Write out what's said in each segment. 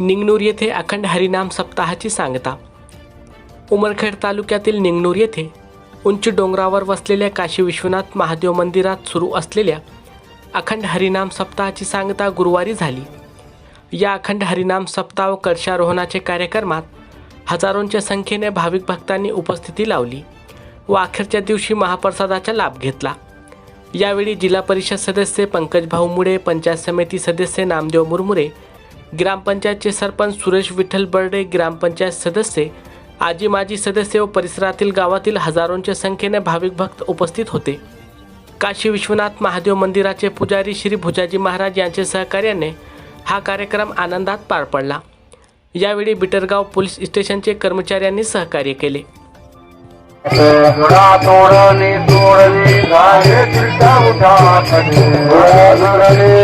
निंगनूर येथे अखंड हरिनाम सप्ताहाची सांगता. उमरखेड तालुक्यातील निंगनूर येथे उंच डोंगरावर वसलेल्या काशी विश्वनाथ महादेव मंदिरात सुरू असलेल्या अखंड हरिनाम सप्ताहाची सांगता गुरुवारी झाली. या अखंड हरिनाम सप्ताह व कार्यक्रमात हजारोंच्या संख्येने भाविक भक्तांनी उपस्थिती लावली व अखेरच्या दिवशी महाप्रसादाचा लाभ घेतला. यावेळी जिल्हा परिषद सदस्य पंकज भाऊ मुळे पंचायत समिती सदस्य नामदेव मुरमुरे ग्रामपंचायतचे सरपंच सुरेश विठ्ठल बर्डे ग्रामपंचायत सदस्य आजी माजी सदस्य व परिसरातील गावातील हजारोंच्या संख्येने भाविक भक्त उपस्थित होते. काशी विश्वनाथ महादेव मंदिराचे पुजारी श्री भुजाजी महाराज यांच्या सहकार्याने हा कार्यक्रम आनंदात पार पडला. यावेळी बिटरगाव पोलीस स्टेशनचे कर्मचाऱ्यांनी सहकार्य केले. थोडा तोडणे तोडणे झाले चिरता उठा तोडणे तोडणे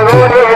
दुर्गे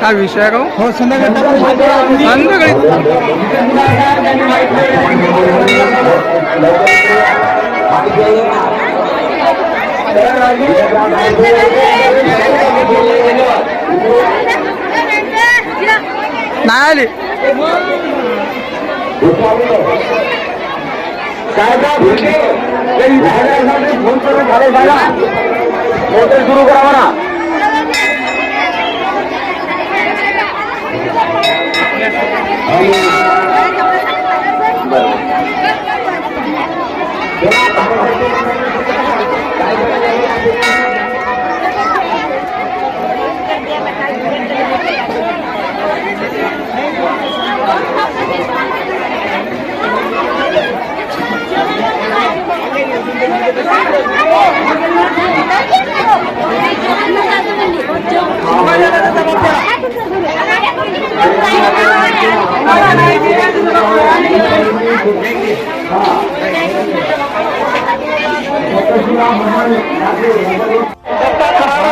काय विषय का हो संध्याकाळी. संध्याकाळी. कायदा भेटे तरी झाडासाठी फोन करून झाले झाला मोटर सुरू करावा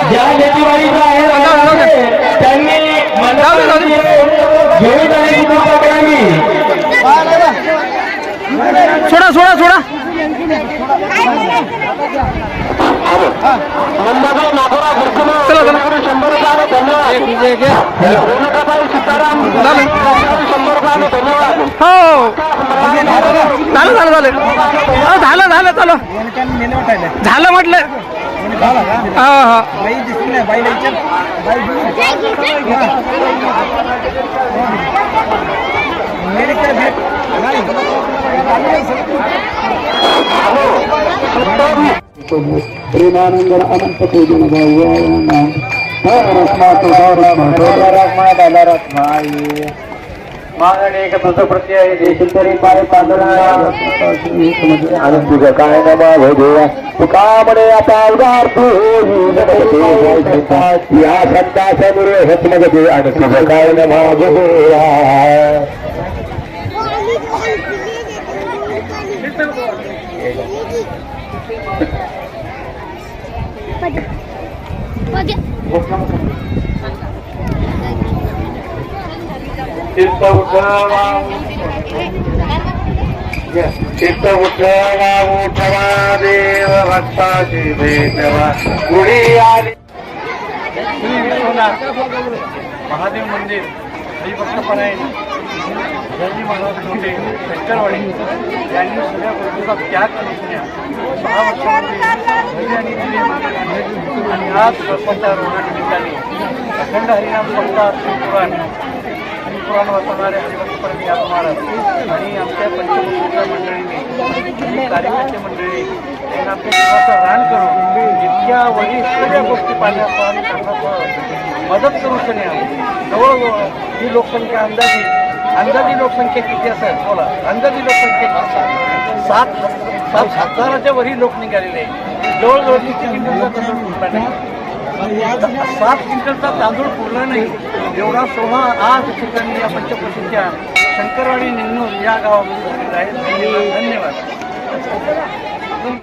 ज्या लेकीवाडीचा आहे त्यांनी घेऊन आलेली कृपा सोडा सोडा सोडा हो झालं झालं झालं हो, झालं झालं चलो झालं म्हटलं हा हा प्रेमानंद अनंत पूजन भाऊ मागणे एक तुझं प्रत्यय तरी पाय आणि तुझं काय नमा भोजया तुका म्हणे आता उदार तू या संतासमोर हेच आणि तुझं काय नमा भोजया चित्त उठवा चित्त उठवा उठवा देव भक्ताची भेटवा. गुढी आली. महादेव मंदिर हरिभक्त आहे यांनी मला छोटे शंकरवाडी यांनी सगळ्या गोष्टीचा त्याग केला सहा वर्षामध्ये आणि दिली आणि आज सरपंचा रोगानिमित्ताने अखंड हरिनाम सप्ताह शिवपुराण पुराण वाचवणारे हरिभक्तपर्यंत या महाराज आणि आमच्या पंचभूषणच्या मंडळीने कार्यकर्ते मंडळी त्यांना आपल्या जीवाचं रान करून इतक्या वरी सगळ्या गोष्टी पाण्यापासून करण्याचं मदत करू शकणे जवळजवळ ही लोकसंख्या अंदाजी अंदाजी लोकसंख्या किती असेल? बोला. अंदाजी लोकसंख्या किती सात सात हजाराच्या वरी लोक निघालेले आहे जवळजवळ किती क्विंटलचा सात क्विंटलचा तांदूळ पुरला नाही. एवढा सोहळा आज ठिकाणी या पंचप्रसिद्धच्या शंकरवाडी निन्नूर या गावामध्ये झालेला आहे. धन्यवाद.